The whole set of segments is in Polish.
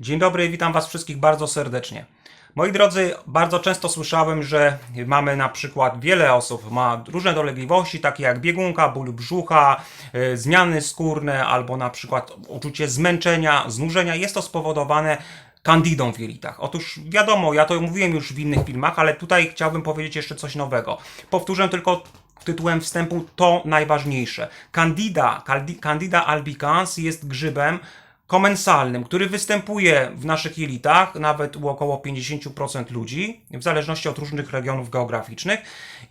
Dzień dobry, witam Was wszystkich bardzo serdecznie. Moi drodzy, bardzo często słyszałem, że mamy na przykład wiele osób ma różne dolegliwości, takie jak biegunka, ból brzucha, y, zmiany skórne albo na przykład uczucie zmęczenia, znużenia. Jest to spowodowane kandidą w jelitach. Otóż wiadomo, ja to mówiłem już w innych filmach, ale tutaj chciałbym powiedzieć jeszcze coś nowego. Powtórzę tylko tytułem wstępu to najważniejsze. Candida, Candida albicans jest grzybem komensalnym, który występuje w naszych jelitach, nawet u około 50% ludzi, w zależności od różnych regionów geograficznych.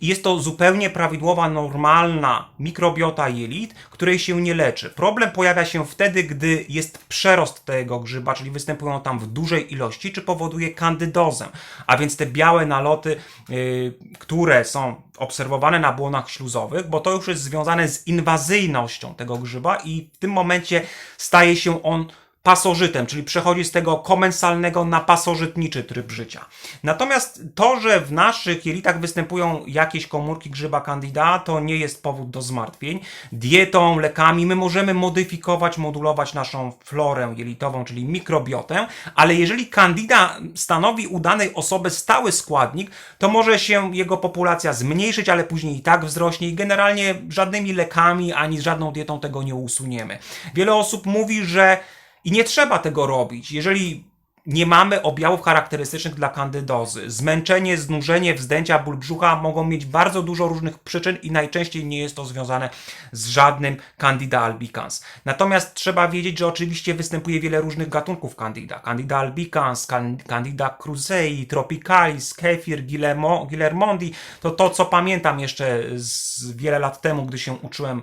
I jest to zupełnie prawidłowa, normalna mikrobiota jelit, której się nie leczy. Problem pojawia się wtedy, gdy jest przerost tego grzyba, czyli występują tam w dużej ilości, czy powoduje kandydozę. A więc te białe naloty, yy, które są obserwowane na błonach śluzowych, bo to już jest związane z inwazyjnością tego grzyba i w tym momencie staje się on pasożytem, czyli przechodzi z tego komensalnego na pasożytniczy tryb życia. Natomiast to, że w naszych jelitach występują jakieś komórki grzyba candida, to nie jest powód do zmartwień. Dietą, lekami my możemy modyfikować, modulować naszą florę jelitową, czyli mikrobiotę, ale jeżeli candida stanowi u danej osoby stały składnik, to może się jego populacja zmniejszyć, ale później i tak wzrośnie i generalnie żadnymi lekami ani żadną dietą tego nie usuniemy. Wiele osób mówi, że i nie trzeba tego robić. Jeżeli nie mamy objawów charakterystycznych dla kandydozy, zmęczenie, znużenie, wzdęcia, ból brzucha mogą mieć bardzo dużo różnych przyczyn i najczęściej nie jest to związane z żadnym Candida albicans. Natomiast trzeba wiedzieć, że oczywiście występuje wiele różnych gatunków Candida. Candida albicans, Can- Candida krusei, tropicalis, kefir, Guillermo, Guillermondi. To to, co pamiętam jeszcze z wiele lat temu, gdy się uczyłem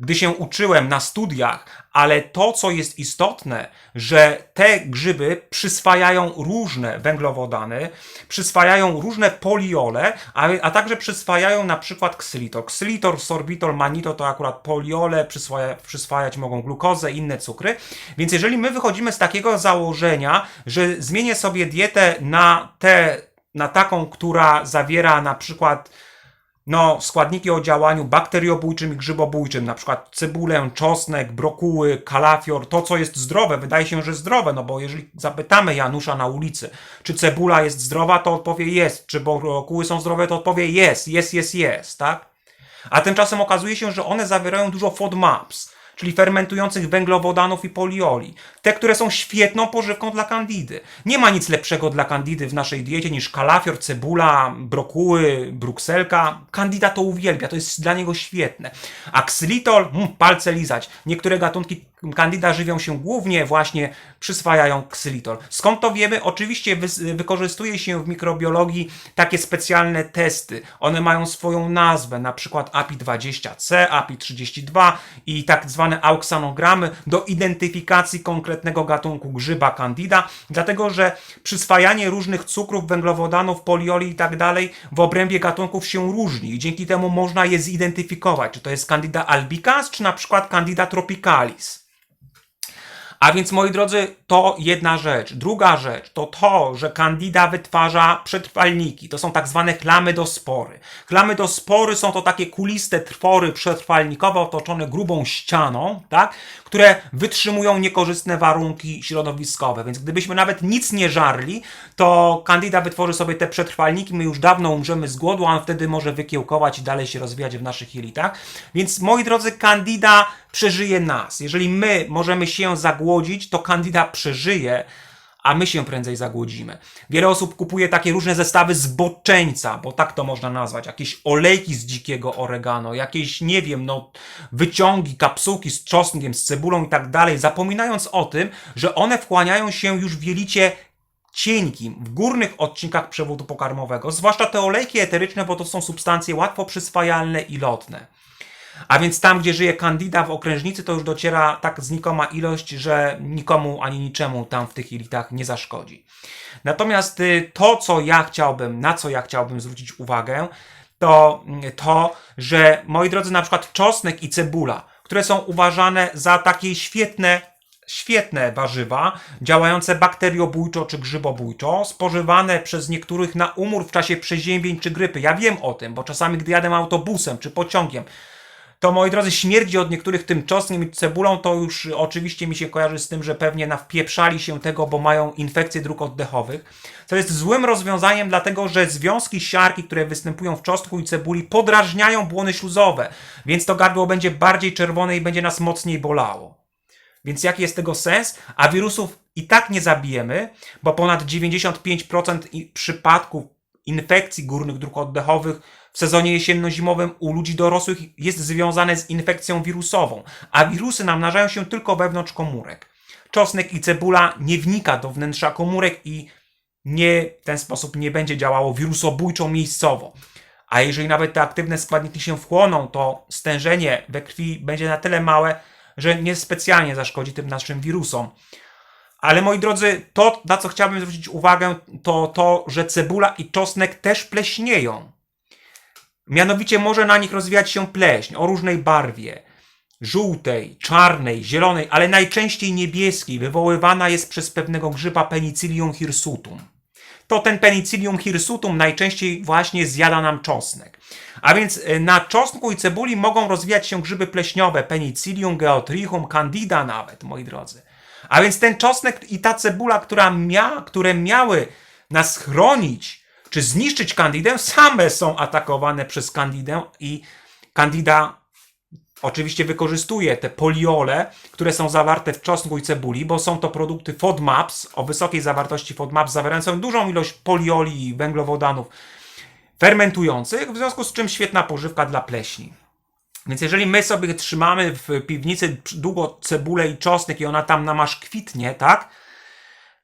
gdy się uczyłem na studiach, ale to, co jest istotne, że te grzyby przyswajają różne węglowodany, przyswajają różne poliole, a, a także przyswajają na przykład ksylitor. Ksylitor, sorbitol, manitol to akurat poliole, przyswaja, przyswajać mogą glukozę, inne cukry. Więc jeżeli my wychodzimy z takiego założenia, że zmienię sobie dietę na te, na taką, która zawiera na przykład no, składniki o działaniu bakteriobójczym i grzybobójczym, na przykład cebulę, czosnek, brokuły, kalafior, to co jest zdrowe, wydaje się, że zdrowe, no bo jeżeli zapytamy Janusza na ulicy, czy cebula jest zdrowa, to odpowie jest, czy brokuły są zdrowe, to odpowie jest, jest, jest, jest, tak? A tymczasem okazuje się, że one zawierają dużo FODMAPs, czyli fermentujących węglowodanów i polioli. Te, które są świetną pożywką dla kandidy. Nie ma nic lepszego dla kandidy w naszej diecie niż kalafior, cebula, brokuły, brukselka. Kandida to uwielbia, to jest dla niego świetne. A ksylitol, mm, palce lizać. Niektóre gatunki kandida żywią się głównie właśnie przyswajają ksylitol. Skąd to wiemy? Oczywiście wy, wykorzystuje się w mikrobiologii takie specjalne testy. One mają swoją nazwę, na przykład API20C, API32 i tak zwane auksanogramy do identyfikacji konkretnego gatunku grzyba candida, dlatego że przyswajanie różnych cukrów, węglowodanów, polioli i tak dalej w obrębie gatunków się różni i dzięki temu można je zidentyfikować, czy to jest Candida albicans, czy na przykład Candida tropicalis. A więc, moi drodzy, to jedna rzecz. Druga rzecz to to, że Candida wytwarza przetrwalniki. To są tak zwane chlamydospory. Chlamydospory są to takie kuliste twory przetrwalnikowe otoczone grubą ścianą, tak? które wytrzymują niekorzystne warunki środowiskowe. Więc gdybyśmy nawet nic nie żarli, to Candida wytworzy sobie te przetrwalniki, my już dawno umrzemy z głodu, a on wtedy może wykiełkować i dalej się rozwijać w naszych jelitach. Więc, moi drodzy, Candida przeżyje nas. Jeżeli my możemy się zagłodzić, to Candida przeżyje, a my się prędzej zagłodzimy. Wiele osób kupuje takie różne zestawy z boczeńca, bo tak to można nazwać, jakieś olejki z dzikiego oregano, jakieś, nie wiem, no, wyciągi, kapsułki z czosnkiem, z cebulą i tak dalej, zapominając o tym, że one wchłaniają się już w jelicie cienkim, w górnych odcinkach przewodu pokarmowego, zwłaszcza te olejki eteryczne, bo to są substancje łatwo przyswajalne i lotne. A więc tam, gdzie żyje kandida w okrężnicy, to już dociera tak znikoma ilość, że nikomu ani niczemu tam w tych jelitach nie zaszkodzi. Natomiast y, to, co ja chciałbym, na co ja chciałbym zwrócić uwagę, to mm, to, że moi drodzy, na przykład czosnek i cebula, które są uważane za takie świetne świetne warzywa, działające bakteriobójczo czy grzybobójczo, spożywane przez niektórych na umór w czasie przeziębień czy grypy. Ja wiem o tym, bo czasami, gdy jadę autobusem czy pociągiem, to moi drodzy, śmierdzi od niektórych tym czosnkiem i cebulą, to już oczywiście mi się kojarzy z tym, że pewnie nawpieprzali się tego, bo mają infekcje dróg oddechowych. Co jest złym rozwiązaniem, dlatego że związki siarki, które występują w czosnku i cebuli, podrażniają błony śluzowe, więc to gardło będzie bardziej czerwone i będzie nas mocniej bolało. Więc jaki jest tego sens? A wirusów i tak nie zabijemy, bo ponad 95% i- przypadków infekcji górnych dróg oddechowych w sezonie jesienno-zimowym u ludzi dorosłych jest związane z infekcją wirusową, a wirusy namnażają się tylko wewnątrz komórek. Czosnek i cebula nie wnika do wnętrza komórek i nie w ten sposób nie będzie działało wirusobójczo miejscowo. A jeżeli nawet te aktywne składniki się wchłoną, to stężenie we krwi będzie na tyle małe, że nie specjalnie zaszkodzi tym naszym wirusom. Ale moi drodzy, to na co chciałbym zwrócić uwagę, to to, że cebula i czosnek też pleśnieją. Mianowicie może na nich rozwijać się pleśń o różnej barwie. Żółtej, czarnej, zielonej, ale najczęściej niebieskiej, wywoływana jest przez pewnego grzyba Penicillium hirsutum. To ten Penicillium hirsutum najczęściej właśnie zjada nam czosnek. A więc y, na czosnku i cebuli mogą rozwijać się grzyby pleśniowe, Penicillium, Geotrichum, Candida nawet, moi drodzy. A więc ten czosnek i ta cebula, która mia, które miały nas chronić, czy zniszczyć kandidę, same są atakowane przez kandidę i kandida oczywiście wykorzystuje te poliole, które są zawarte w czosnku i cebuli, bo są to produkty FODMAPs o wysokiej zawartości FODMAPs zawierające dużą ilość polioli i węglowodanów fermentujących, w związku z czym świetna pożywka dla pleśni. Więc jeżeli my sobie trzymamy w piwnicy długo cebulę i czosnek i ona tam nam aż kwitnie, tak?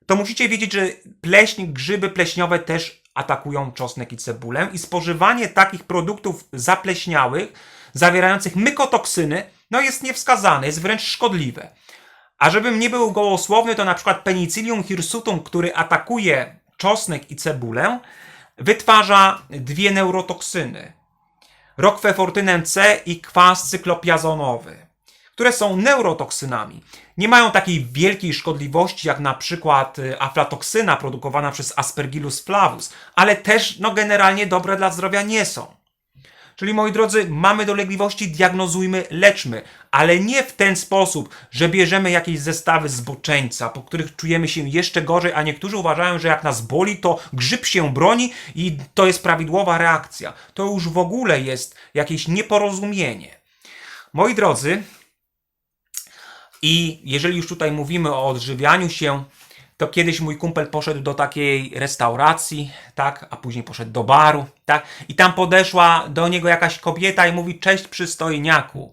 To musicie wiedzieć, że pleśń, grzyby pleśniowe też atakują czosnek i cebulę i spożywanie takich produktów zapleśniałych, zawierających mykotoksyny, no jest niewskazane, jest wręcz szkodliwe. A żebym nie był gołosłowny, to na przykład Penicillium hirsutum, który atakuje czosnek i cebulę, wytwarza dwie neurotoksyny. Rokwefortynę C i kwas cyklopiazonowy, które są neurotoksynami. Nie mają takiej wielkiej szkodliwości jak na przykład y, aflatoksyna produkowana przez Aspergillus flavus, ale też no, generalnie dobre dla zdrowia nie są. Czyli moi drodzy, mamy dolegliwości, diagnozujmy, leczmy, ale nie w ten sposób, że bierzemy jakieś zestawy zboczeńca, po których czujemy się jeszcze gorzej, a niektórzy uważają, że jak nas boli, to grzyb się broni i to jest prawidłowa reakcja. To już w ogóle jest jakieś nieporozumienie. Moi drodzy, i jeżeli już tutaj mówimy o odżywianiu się, to kiedyś mój kumpel poszedł do takiej restauracji, tak, a później poszedł do baru, tak, i tam podeszła do niego jakaś kobieta i mówi: Cześć, przystojniaku.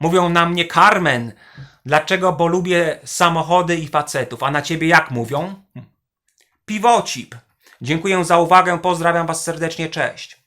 Mówią na mnie Carmen. Dlaczego? Bo lubię samochody i facetów. A na ciebie jak mówią? Piwocip. Dziękuję za uwagę, pozdrawiam was serdecznie, cześć.